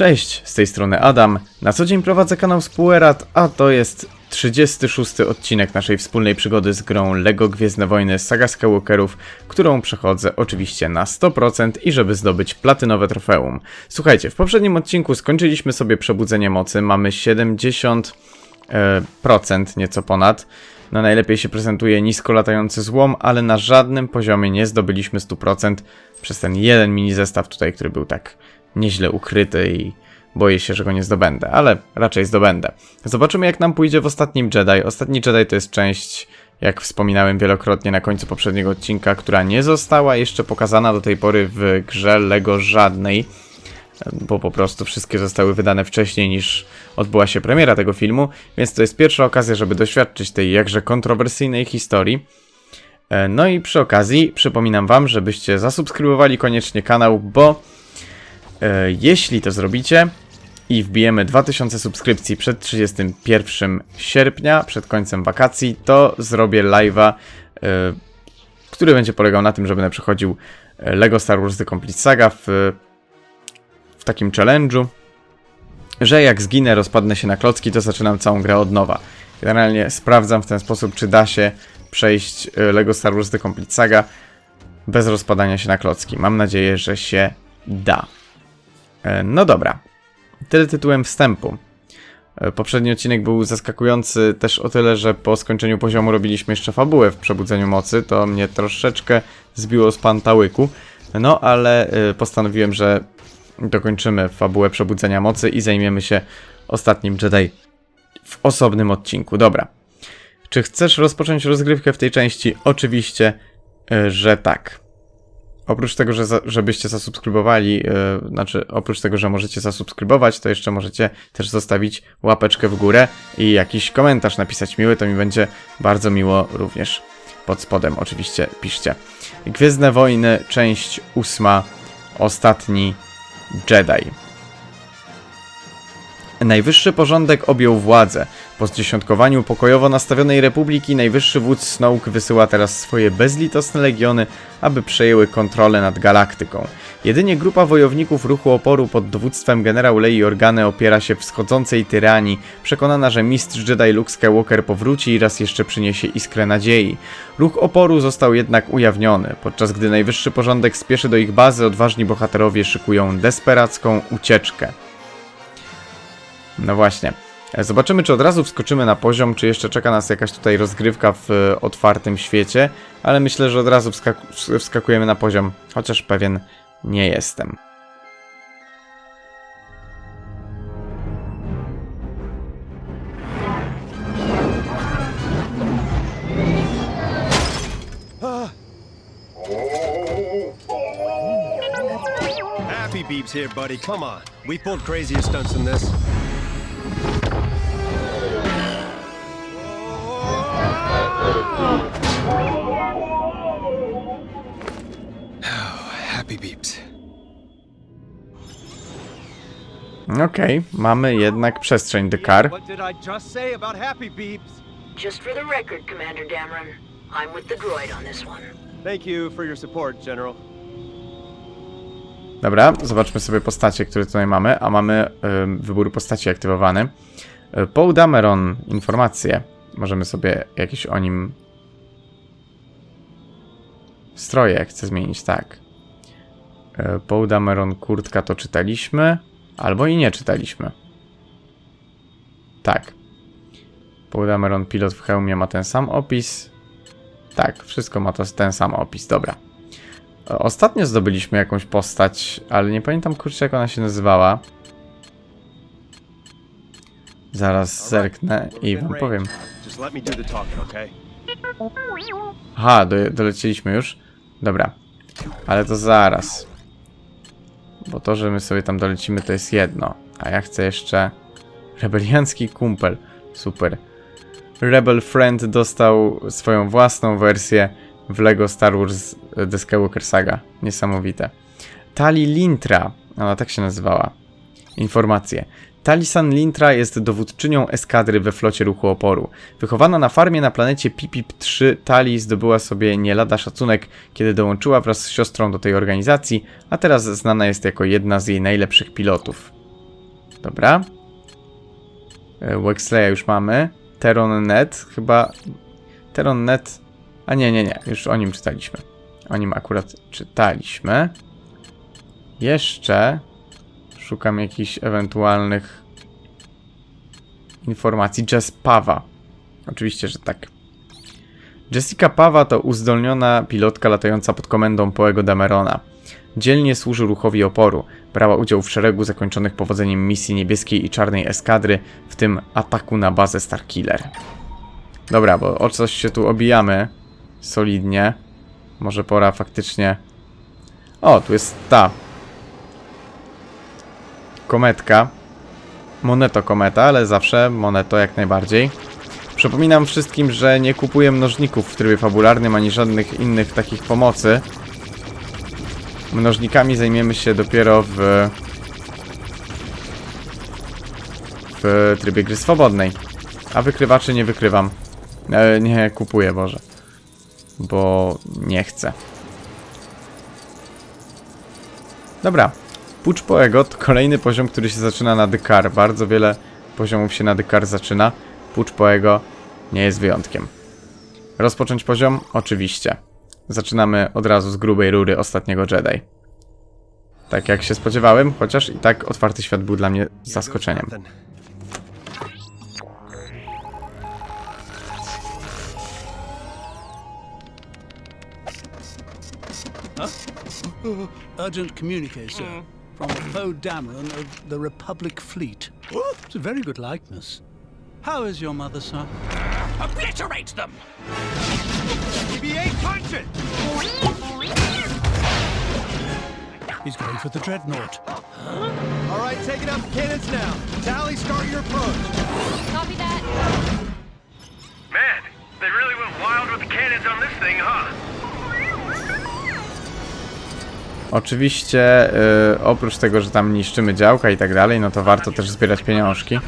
Cześć, z tej strony Adam. Na co dzień prowadzę kanał Spoilerat, a to jest 36 odcinek naszej wspólnej przygody z grą LEGO Gwiezdne Wojny Saga Skywalkerów, którą przechodzę oczywiście na 100% i żeby zdobyć platynowe trofeum. Słuchajcie, w poprzednim odcinku skończyliśmy sobie przebudzenie mocy, mamy 70% e, nieco ponad. No najlepiej się prezentuje nisko latający złom, ale na żadnym poziomie nie zdobyliśmy 100% przez ten jeden mini zestaw tutaj, który był tak nieźle ukryty i boję się, że go nie zdobędę, ale raczej zdobędę. Zobaczymy jak nam pójdzie w ostatnim Jedi. Ostatni Jedi to jest część, jak wspominałem wielokrotnie na końcu poprzedniego odcinka, która nie została jeszcze pokazana do tej pory w grze LEGO żadnej, bo po prostu wszystkie zostały wydane wcześniej niż odbyła się premiera tego filmu, więc to jest pierwsza okazja, żeby doświadczyć tej jakże kontrowersyjnej historii. E, No i przy okazji przypominam wam, żebyście zasubskrybowali koniecznie kanał, bo Jeśli to zrobicie i wbijemy 2000 subskrypcji przed 31 sierpnia, przed końcem wakacji, to zrobię live'a, e, który będzie polegał na tym, że będę przechodził e, LEGO Star Wars The Complete Saga w, w takim challenge'u, że jak zginę, rozpadnę się na klocki, to zaczynam całą grę od nowa. Generalnie sprawdzam w ten sposób, czy da się przejść e, LEGO Star Wars The Complete Saga bez rozpadania się na klocki. Mam nadzieję, że się da. E, No dobra. Tyle tytułem wstępu. E, Poprzedni odcinek był zaskakujący też o tyle, że po skończeniu poziomu robiliśmy jeszcze fabułę w Przebudzeniu Mocy. To mnie troszeczkę zbiło z pantałyku. No, ale e, postanowiłem, że dokończymy fabułę Przebudzenia Mocy i zajmiemy się ostatnim Jedi w osobnym odcinku. Dobra. Czy chcesz rozpocząć rozgrywkę w tej części? Oczywiście, że tak. Oprócz tego, że za, żebyście zasubskrybowali, yy, znaczy oprócz tego, że możecie zasubskrybować, to jeszcze możecie też zostawić łapeczkę w górę i jakiś komentarz napisać miły, to mi będzie bardzo miło również. Pod spodem oczywiście piszcie. Gwiezdne Wojny, część ósma, ostatni Jedi. Najwyższy porządek objął władzę. Po zdziesiątkowaniu pokojowo nastawionej republiki najwyższy wódz Snoke wysyła teraz swoje bezlitosne legiony, aby przejęły kontrolę nad galaktyką. Jedynie grupa wojowników ruchu oporu pod dowództwem generał Lei Organy opiera się wschodzącej tyranii, przekonana, że mistrz Jedi Luke Skywalker powróci i raz jeszcze przyniesie iskrę nadziei. Ruch oporu został jednak ujawniony. Podczas gdy najwyższy porządek spieszy do ich bazy, odważni bohaterowie szykują desperacką ucieczkę. No właśnie. Zobaczymy, czy od razu wskoczymy na poziom, czy jeszcze czeka nas jakaś tutaj rozgrywka w e, otwartym świecie, ale myślę, że od razu wskaku- wskakujemy na poziom, chociaż pewien nie jestem. Happy Beeps here, buddy. Come on. We pulled crazier stunts than this. Happy Beeps. Okej, mamy jednak przestrzeń The Car. What did I just say about Happy Beeps? Just for the record, Commander Dameron, I'm with the droid on this one. Thank you for your support, General. Dobra, zobaczmy sobie postacie, które tutaj mamy, a mamy ym, wybór postaci aktywowany. Y, Paul Dameron, informacje. Możemy sobie jakieś o nim stroje chcę zmienić, tak. Y, Paul Dameron, kurtka to czytaliśmy, albo i nie czytaliśmy. Tak. Paul Dameron, pilot w hełmie ma ten sam opis. Tak, wszystko ma to ten sam opis, dobra. Ostatnio zdobyliśmy jakąś postać, ale nie pamiętam kurczę jak ona się nazywała. Zaraz zerknę i wam powiem. Just let me do the talking, okay? Aha, do, już? Dobra. Ale to zaraz. Bo to, że my sobie tam dolecimy to jest jedno. A ja chcę jeszcze... Rebeliancki kumpel. Super. Rebel Friend dostał swoją własną wersję w LEGO Star Wars The Skywalker Saga. Niesamowite. Tali Lintra, ona tak się nazywała. Informacje. Talisan Lintra jest dowódczynią eskadry we flocie ruchu oporu. Wychowana na farmie na planecie Pipip-3, Tali zdobyła sobie nie lada szacunek, kiedy dołączyła wraz z siostrą do tej organizacji, a teraz znana jest jako jedna z jej najlepszych pilotów. Dobra. E, Wexleya już mamy. Teron.net chyba... Teron.net... A nie, nie, nie. Już o nim czytaliśmy. O nim akurat czytaliśmy. Jeszcze szukam jakichś ewentualnych informacji. Jess Pawa. Oczywiście, że tak. Jessica Pawa to uzdolniona pilotka latająca pod komendą Poego Damerona. Dzielnie służy ruchowi oporu. Brała udział w szeregu zakończonych powodzeniem misji niebieskiej i czarnej eskadry, w tym ataku na bazę Starkiller. Dobra, bo o coś się tu obijamy solidnie. Może pora faktycznie... O, tu jest ta kometka. Moneto kometa, ale zawsze moneto jak najbardziej. Przypominam wszystkim, że nie kupuję mnożników w trybie fabularnym ani żadnych innych takich pomocy. Mnożnikami zajmiemy się dopiero w w trybie gry swobodnej. A wykrywaczy nie wykrywam. E, nie kupuję, Boże. Bo nie chcę. Dobra. Pucz Poego to kolejny poziom, który się zaczyna na Dykar. Bardzo wiele poziomów się na Dykar zaczyna. Pucz Poego nie jest wyjątkiem. Rozpocząć poziom? Oczywiście. Zaczynamy od razu z grubej rury ostatniego Jedi. Tak jak się spodziewałem, chociaż i tak otwarty świat był dla mnie zaskoczeniem. Nothing. Urgent communique, sir. From Poe Dameron of the Republic Fleet. It's a very good likeness. How is your mother, sir? Obliterate them! BB-800! He's going for the dreadnought. All right, taking out the cannons now. Tally, start your approach. Copy that. Man, they really went wild with the cannons on this thing, huh? Oczywiście, y, oprócz tego, że tam niszczymy działka i tak dalej, no to warto też zbierać pieniążki.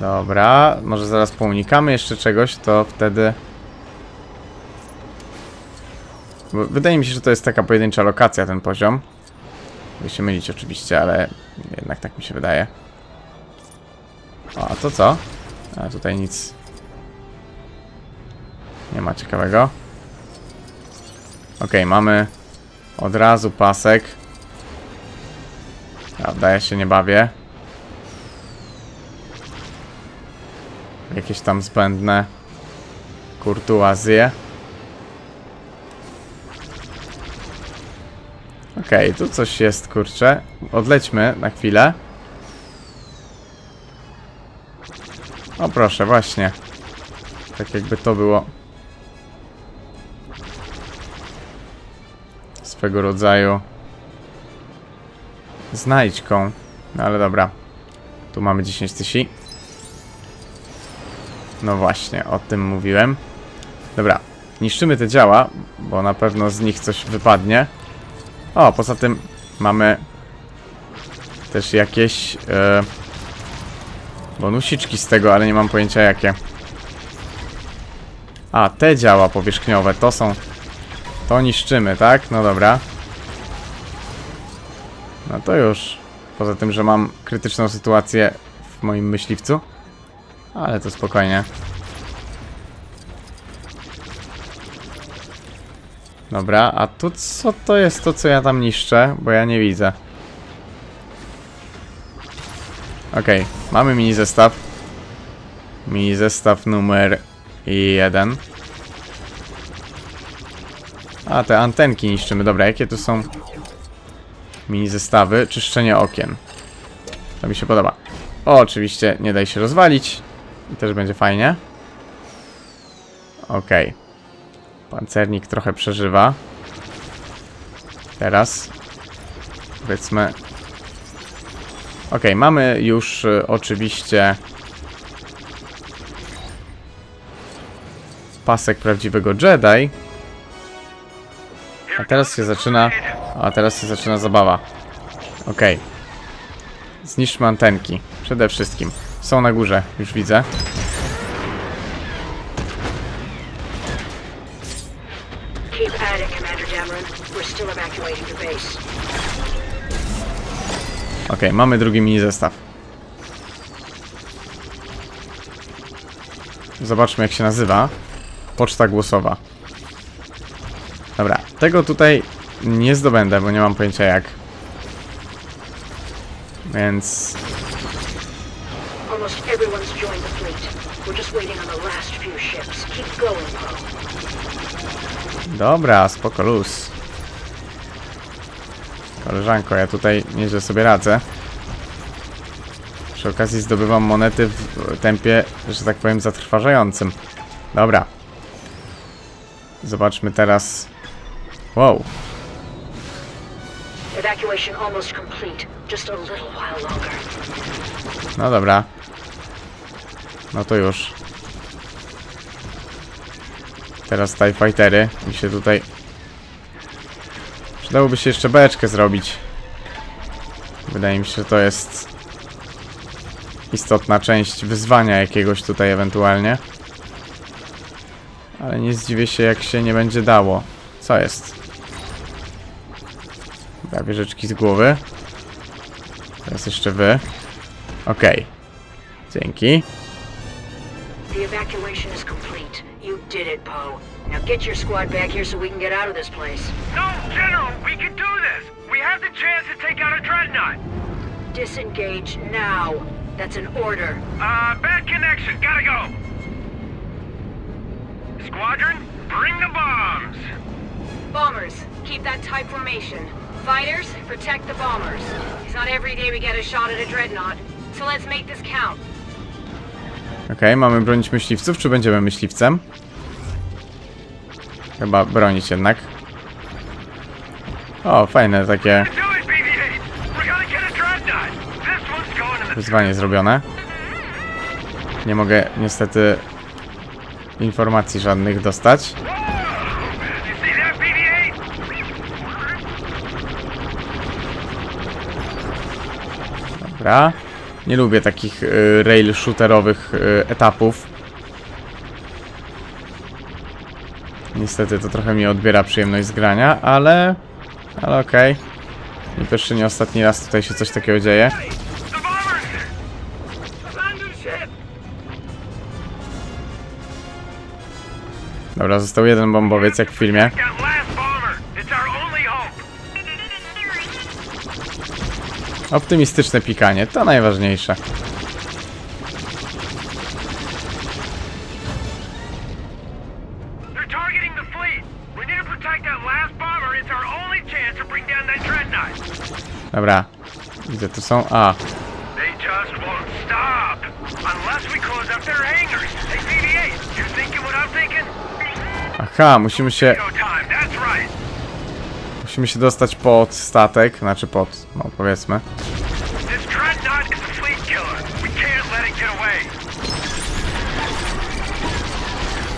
Dobra, może zaraz pounikamy jeszcze czegoś, to wtedy... Bo wydaje mi się, że to jest taka pojedyncza lokacja, ten poziom. Mogę się mylić oczywiście, ale jednak tak mi się wydaje. O, a to co? A tutaj nic nie ma ciekawego. Okej, mamy od razu pasek. Prawda, ja się nie bawię. Jakieś tam zbędne kurtuazje. Okej, tu coś jest, kurczę. Odlećmy na chwilę. O proszę, właśnie. Tak jakby to było swego rodzaju znajdźką. No ale dobra. Tu mamy 10 tysięcy. No właśnie, o tym mówiłem. Dobra, niszczymy te działa, bo na pewno z nich coś wypadnie. O, poza tym mamy też jakieś e, bonusiczki z tego, ale nie mam pojęcia jakie. A, te działa powierzchniowe, to są... To niszczymy, tak? No dobra. No to już. Poza tym, że mam krytyczną sytuację w moim myśliwcu. Ale to spokojnie. Dobra, a tu co to jest to, co ja tam niszczę? Bo ja nie widzę. Okej, mamy mini zestaw. Mini zestaw numer jeden. A, te antenki niszczymy. Dobra, jakie tu są mini zestawy? Czyszczenie okien. To mi się podoba. O, oczywiście nie daj się rozwalić. I też będzie fajnie. Okej. Pancernik trochę przeżywa. Teraz. Powiedzmy. Okej, mamy już y, oczywiście pasek prawdziwego Jedi. A teraz się zaczyna. A teraz się zaczyna zabawa. Okej. Zniszczmy antenki. Przede wszystkim. Są na górze, już widzę. Okej, mamy drugi mini zestaw. Zobaczmy jak się nazywa. Poczta głosowa. Dobra, tego tutaj nie zdobędę, bo nie mam pojęcia jak. Więc Almost everyone's joined the fleet. We're just waiting on the last few ships. Keep going, Poe. Dobra, spoko luz. Koleżanko, ja tutaj nieźle sobie radzę. Przy okazji zdobywam monety w tempie, że tak powiem, zatrważającym. Dobra. Zobaczmy teraz. Wow, no dobra. No to już. Teraz TIE Fightery. Mi się tutaj... Przydałoby się jeszcze beczkę zrobić. Wydaje mi się, że to jest istotna część wyzwania jakiegoś tutaj ewentualnie. Ale nie zdziwię się, jak się nie będzie dało. Co jest? Dobra, wieżyczki z głowy. Teraz jeszcze wy. Okej. Dzięki. The evacuation is complete. You did it, Poe. Now get your squad back here so we can get out of this place. No, General, we can do this. We have the chance to take out a dreadnought. Disengage now. That's an order. Uh, bad connection. Gotta go. Squadron, bring the bombs. Bombers, keep that tight formation. Fighters, protect the bombers. It's not every day we get a shot at a dreadnought, so let's make this count. Okej, mamy bronić myśliwców, czy będziemy myśliwcem? Chyba bronić jednak. O, fajne takie Do it, BB-8. We're gonna get a dreadnought. This one's going in the wyzwanie zrobione. Nie mogę niestety informacji żadnych dostać. You see that, BB-8? Dobra. Nie lubię takich y, rail shooterowych y, etapów. Niestety to trochę mi odbiera przyjemność z grania, ale... Ale okej. Nie pierwszy, nie ostatni raz tutaj się coś takiego dzieje. Dobra, został jeden bombowiec, jak w filmie. Their hangars! Hey, BB-8, you thinking what I'm thinking? aha, musimy się... Musimy się dostać pod statek, znaczy pod, no powiedzmy.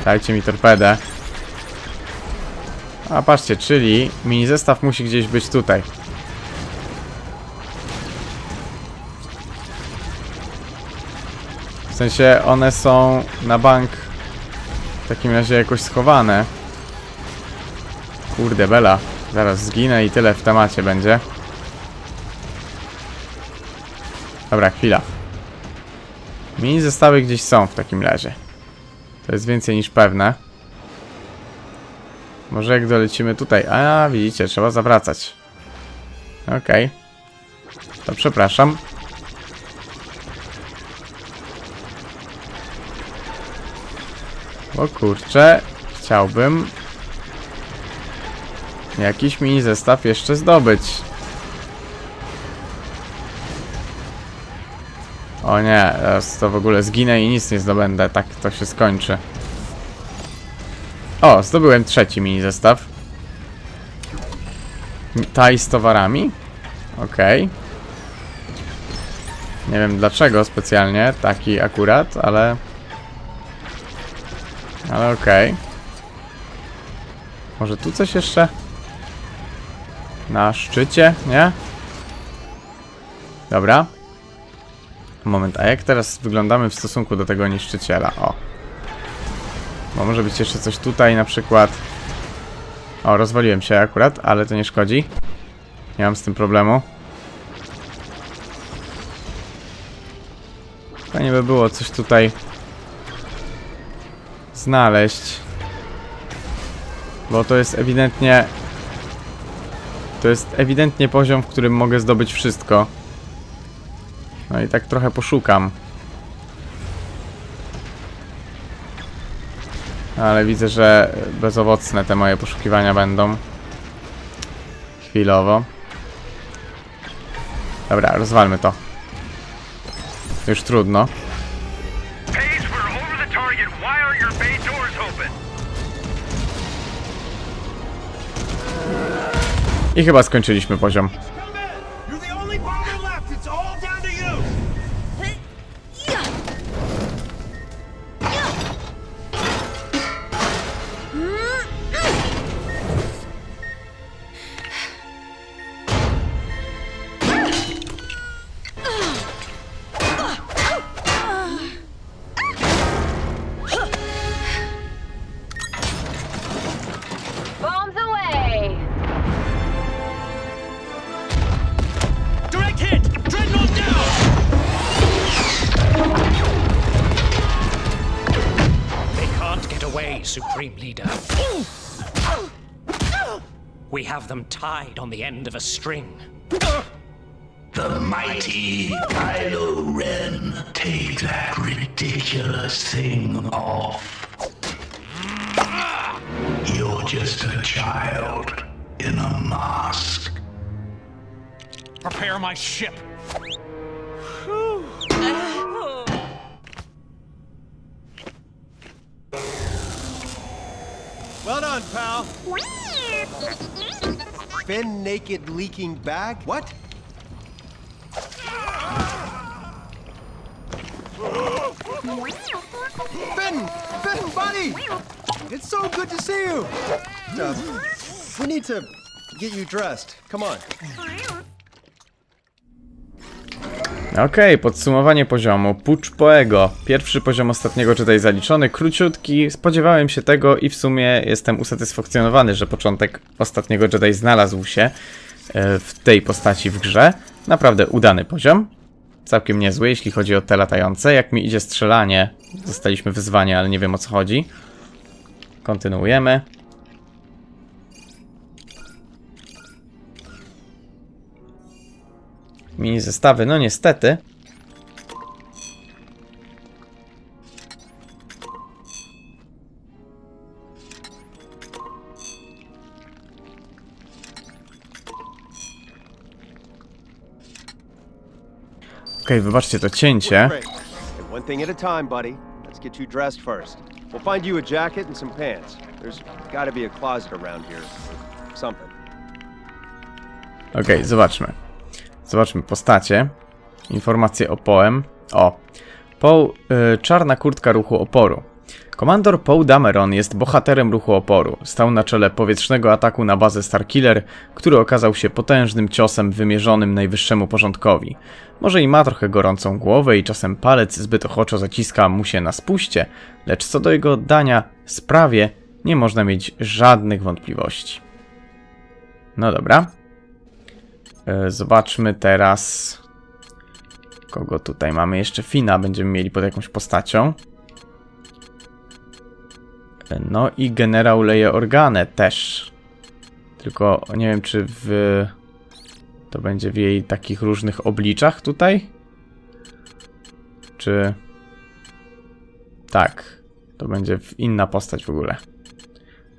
Dajcie mi torpedę. A patrzcie, czyli mini zestaw musi gdzieś być tutaj. W sensie one są na bank w takim razie jakoś schowane. Kurde bela, zaraz zginę i tyle w temacie będzie. Dobra, chwila. Mini zestawy gdzieś są w takim razie. To jest więcej niż pewne. Może jak dolecimy tutaj. A, widzicie, trzeba zawracać. Okej. To przepraszam. O kurczę, chciałbym jakiś mini zestaw jeszcze zdobyć. O nie, teraz to w ogóle zginę i nic nie zdobędę, tak to się skończy. O, zdobyłem trzeci mini zestaw. Taj z towarami? Okej. Nie wiem dlaczego specjalnie, taki akurat, ale... Ale okej. Może tu coś jeszcze? Na szczycie, nie? Dobra. Moment, a jak teraz wyglądamy w stosunku do tego niszczyciela? O. Bo może być jeszcze coś tutaj na przykład. O, rozwaliłem się akurat, ale to nie szkodzi. Nie mam z tym problemu. Fajnie by było coś tutaj znaleźć. Bo to jest ewidentnie... To jest ewidentnie poziom, w którym mogę zdobyć wszystko. No i tak trochę poszukam. Ale widzę, że bezowocne te moje poszukiwania będą. Chwilowo. Dobra, rozwalmy to. Już trudno. I chyba skończyliśmy poziom. Have them tied on the end of a string. The mighty Kylo Ren. Take that ridiculous thing off. You're just a child in a mask. Prepare my ship. Done, pal. Fin naked leaking bag? What? Finn! Finn, buddy! It's so good to see you! Uh, we need to get you dressed. Come on. Okej, podsumowanie poziomu. Pucz Poego. Pierwszy poziom ostatniego Jedi zaliczony, króciutki. Spodziewałem się tego i w sumie jestem usatysfakcjonowany, że początek ostatniego Jedi znalazł się e, w tej postaci w grze. Naprawdę udany poziom. Całkiem niezły, jeśli chodzi o te latające. Jak mi idzie strzelanie, dostaliśmy wyzwanie, ale nie wiem o co chodzi. Kontynuujemy. Mini zestawy, no niestety. Okej, wybaczcie to cięcie. One thing at a time, buddy. Let's get you dressed first. We'll find you a jacket and some pants. There's gotta be a closet around here. Something. Okej, zobaczmy. Zobaczmy postacie. Informacje o Poem. O. Poe, y, czarna kurtka ruchu oporu. Komandor Poe Dameron jest bohaterem ruchu oporu. Stał na czele powietrznego ataku na bazę Starkiller, który okazał się potężnym ciosem wymierzonym najwyższemu porządkowi. Może i ma trochę gorącą głowę i czasem palec zbyt ochoczo zaciska mu się na spuście, lecz co do jego oddania sprawie nie można mieć żadnych wątpliwości. No dobra. E, Zobaczmy teraz. Kogo tutaj mamy? Jeszcze Fina będziemy mieli pod jakąś postacią. E, No i generał Leje Organę też. Tylko nie wiem, czy w. To będzie w jej takich różnych obliczach tutaj? Czy. Tak. To będzie inna postać w ogóle.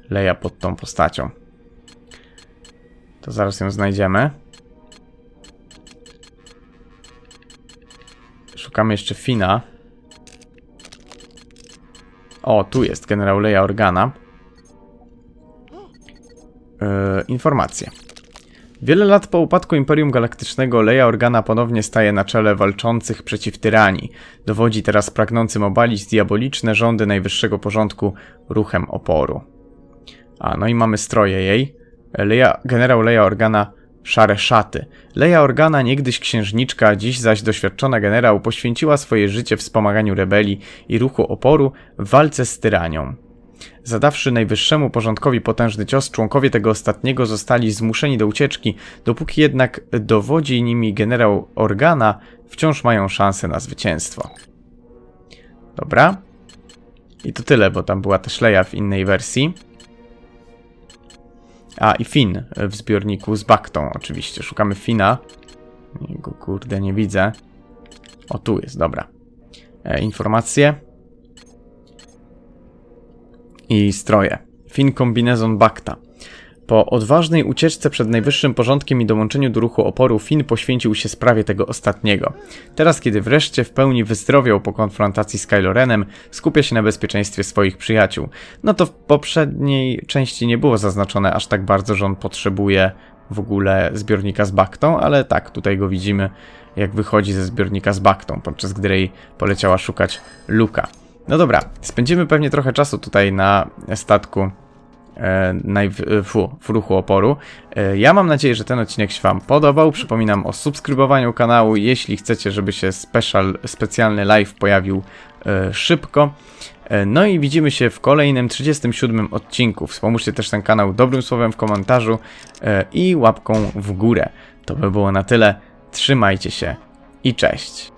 Leja pod tą postacią. To zaraz ją znajdziemy. Szukamy jeszcze Fina. O, tu jest generał Leia Organa. Yy, informacje. Wiele lat po upadku Imperium Galaktycznego Leia Organa ponownie staje na czele walczących przeciw tyranii. Dowodzi teraz pragnącym obalić diaboliczne rządy najwyższego porządku ruchem oporu. A, no i mamy stroje jej. Leia, generał Leia Organa szare szaty. Leia Organa, niegdyś księżniczka, dziś zaś doświadczona generał, poświęciła swoje życie wspomaganiu rebelii i ruchu oporu w walce z tyranią. Zadawszy najwyższemu porządkowi potężny cios, członkowie tego ostatniego zostali zmuszeni do ucieczki, dopóki jednak dowodzi nimi generał Organa, wciąż mają szansę na zwycięstwo. Dobra. I to tyle, bo tam była też Leia w innej wersji. A, i Finn w zbiorniku z Baktą, oczywiście. Szukamy Fina. Go kurde nie widzę. O, tu jest, dobra. E, informacje. I stroje. Finn kombinezon Bakta. Po odważnej ucieczce przed najwyższym porządkiem i dołączeniu do ruchu oporu, Finn poświęcił się sprawie tego ostatniego. Teraz, kiedy wreszcie w pełni wyzdrowiał po konfrontacji z Kylo Renem, skupia się na bezpieczeństwie swoich przyjaciół. No to w poprzedniej części nie było zaznaczone aż tak bardzo, że on potrzebuje w ogóle zbiornika z baktą, ale tak, tutaj go widzimy, jak wychodzi ze zbiornika z baktą, podczas gdy Rey poleciała szukać Luka. No dobra, spędzimy pewnie trochę czasu tutaj na statku najw- e, fu, w ruchu oporu. E, ja mam nadzieję, że ten odcinek się Wam podobał. Przypominam o subskrybowaniu kanału, jeśli chcecie, żeby się special, specjalny live pojawił e, szybko. E, No i widzimy się w kolejnym 37 odcinku. Wspomóżcie też ten kanał dobrym słowem w komentarzu e, i łapką w górę. To by było na tyle. Trzymajcie się i cześć.